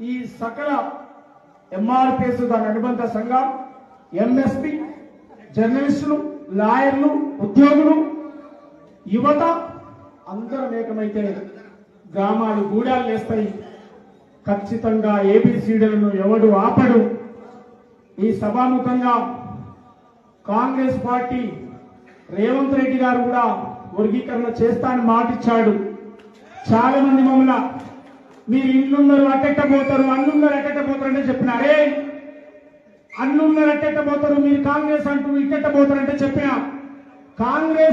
ఈ సకల ఎంఆర్పిఎస్ దాని అనుబంధ సంఘం ఎంఎస్పి జర్నలిస్టులు లాయర్లు ఉద్యోగులు యువత అందరం ఏకమైతే గ్రామాలు గూడాలు వేస్తాయి ఖచ్చితంగా ఏబిసిడీలను ఎవడు ఆపడు. ఈ సభాముఖంగా కాంగ్రెస్ పార్టీ రేవంత్ రెడ్డి గారు కూడా వర్గీకరణ చేస్తానని మాటిచ్చాడు. చాలా మంది మమ్మల్ని మీరు ఇల్లున్నారు అట్టెట్టబోతారు అన్నున్నారు అట్టెట్టబోతారంటే చెప్పినారే అన్నున్నారు అట్టెట్టబోతారు మీరు కాంగ్రెస్ అంటూ ఇట్టెట్టబోతారంటే చెప్పిన కాంగ్రెస్